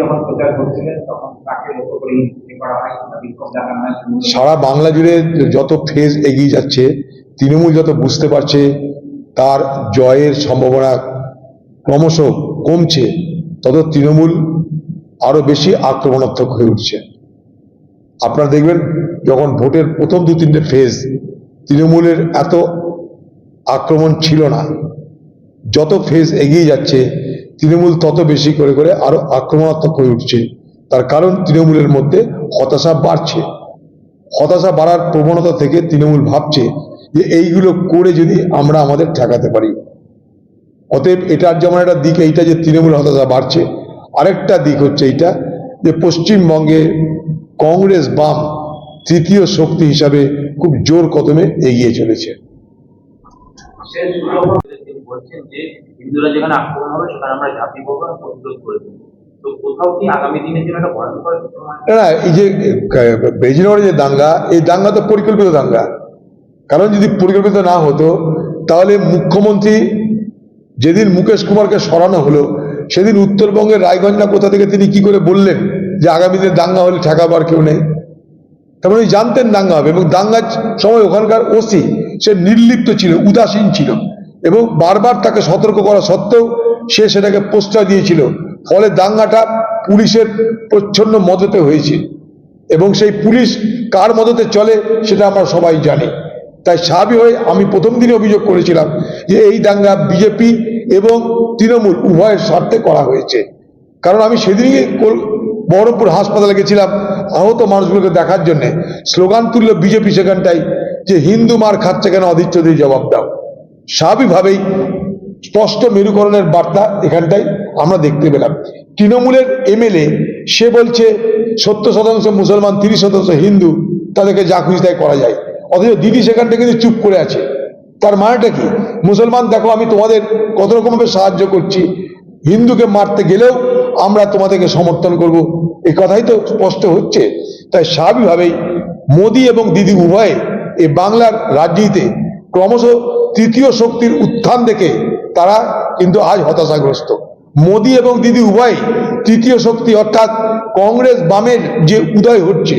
যখন প্রচার করছিলেন, তখন তাকে লক্ষ্য করে সারা বাংলা জুড়ে যত ফেজ এগিয়ে যাচ্ছে, তৃণমূল যত বুঝতে পারছে, তার জয়ের সম্ভাবনা ক্রমশ কমছে, তত তৃণমূল আরও বেশি আক্রমণাত্মক হয়ে উঠছে। আপনারা দেখবেন, যখন ভোটের প্রথম দু তিনটে ফেজ, তৃণমূলের এত আক্রমণ ছিল না। যত ফেজ এগিয়ে যাচ্ছে তৃণমূল তত বেশি করে করে আরও আক্রমণাত্মক হয়ে উঠছে। তার কারণ তৃণমূলের মধ্যে হতাশা বাড়ছে। হতাশা বাড়ার প্রবণতা থেকে তৃণমূল ভাবছে যে এইগুলো করে যদি আমরা আমাদের ঠেকাতে পারি। অতএব এটার যেমন একটা দিক, এইটা যে তৃণমূল হতাশা বাড়ছে, আরেকটা দিক হচ্ছে এইটা যে পশ্চিমবঙ্গে কংগ্রেস বাম তৃতীয় শক্তি হিসাবে খুব জোর কদমে এগিয়ে চলেছে। বলছেন যে হিন্দুরা যেখানে আক্রমণ হবে, সেখানে আমরা জাতি প্রোগ্রাম প্রতিরোধ করে দেবো। দাঙ্গা, এই দাঙ্গা তো পরিকল্পিত দাঙ্গা। কারণ যদি পরিকল্পিত না হতো, তাহলে মুখ্যমন্ত্রী যেদিন মুকেশ কুমারকে সরানো হলো, সেদিন উত্তরবঙ্গের রায়গঞ্জ না কোথা থেকে তিনি কি করে বললেন যে আগামী দিনে দাঙ্গা হলে ঠেকাবার কেউ নেই? উনি জানতেন দাঙ্গা হবে এবং দাঙ্গার সময় ওখানকার ওসি, সে নির্লিপ্ত ছিল, উদাসীন ছিল। এবং বারবার তাকে সতর্ক করা সত্ত্বেও সে সেটাকে প্রশ্রয় দিয়েছিল। ফলে দাঙ্গাটা পুলিশের প্রচ্ছন্ন মদতে হয়েছে। এবং সেই পুলিশ কার মদতে চলে সেটা আমরা সবাই জানি। তাই স্বাভাবিক হয়ে আমি প্রথম দিনে অভিযোগ করেছিলাম যে এই দাঙ্গা বিজেপি এবং তৃণমূল উভয়ের স্বার্থে করা হয়েছে। কারণ আমি সেদিনই বহরমপুর হাসপাতালে গেছিলাম আহত মানুষগুলোকে দেখার জন্য। স্লোগান তুলল বিজেপি সেখানটাই যে হিন্দু মার খাচ্ছে কেন অধীর জবাব দাও। স্বাভাবিকভাবেই স্পষ্ট মেরুকরণের বার্তা এখানটাই আমরা দেখতে পেলাম। তৃণমূলের এমএলএ, সে বলছে, সত্তর শতাংশ মুসলমান, তিরিশ শতাংশ হিন্দু, তাদেরকে যা খুশি তাই করা যায়। অথচ দিদি সেখানটা কিন্তু চুপ করে আছে। তার মানেটা কি? মুসলমান, দেখো, আমি তোমাদের কত রকমভাবে সাহায্য করছি। হিন্দুকে মারতে গেলেও আমরা তোমাদেরকে সমর্থন করব। এই কথাই তো স্পষ্ট হচ্ছে। তাই স্বাভাবিকভাবেই মোদী এবং দিদি উভয়ে এই বাংলার রাজনীতিতে ক্রমশ তৃতীয় শক্তির উত্থান দেখে তারা কিন্তু আজ হতাশাগ্রস্ত। মোদী এবং দিদি উভয় তৃতীয় শক্তি অর্থাৎ কংগ্রেস বামের যে উদয় হচ্ছে,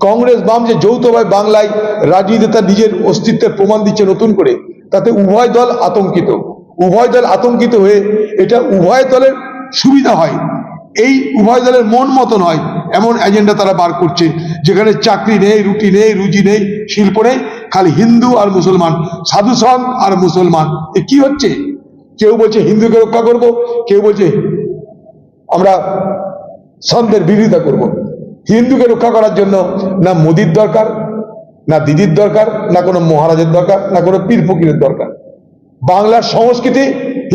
কংগ্রেস বাম যে যৌথভাবে বাংলায় রাজনীতিতে তার নিজের অস্তিত্বের প্রমাণ দিচ্ছে নতুন করে, তাতে উভয় দল আতঙ্কিত। উভয় দল আতঙ্কিত হয়ে এটা উভয় দলের সুবিধা হয়। এই উভয় দলের মন মতন হয়। এমন এজেন্ডা তারা বার করছে, যেখানে চাকরি নেই, রুটি নেই, রুজি নেই, শিল্প নেই, খালি হিন্দু আর মুসলমান, সাধু সঙ্গ আর মুসলমান। এ কি হচ্ছে? কেউ বলছে হিন্দুকে রক্ষা করব, কেউ বলছে আমরা সন্তের বিরোধিতা করব। হিন্দুকে রক্ষা করার জন্য না মোদির দরকার, না দিদির দরকার, না কোনো মহারাজের দরকার, না কোনো পীর ফকিরের দরকার। বাংলার সংস্কৃতি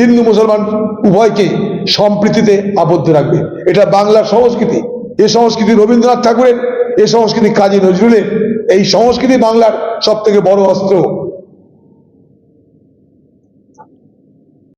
হিন্দু মুসলমান উভয়কে সম্প্রীতিতে আবদ্ধ রাখবে। এটা বাংলার সংস্কৃতি। এই সংস্কৃতি রবীন্দ্রনাথ ঠাকুরের এ সংস্কৃতি কাজী নজরুলের, এই সংস্কৃতি বাংলার সব থেকে বড় অস্ত্র।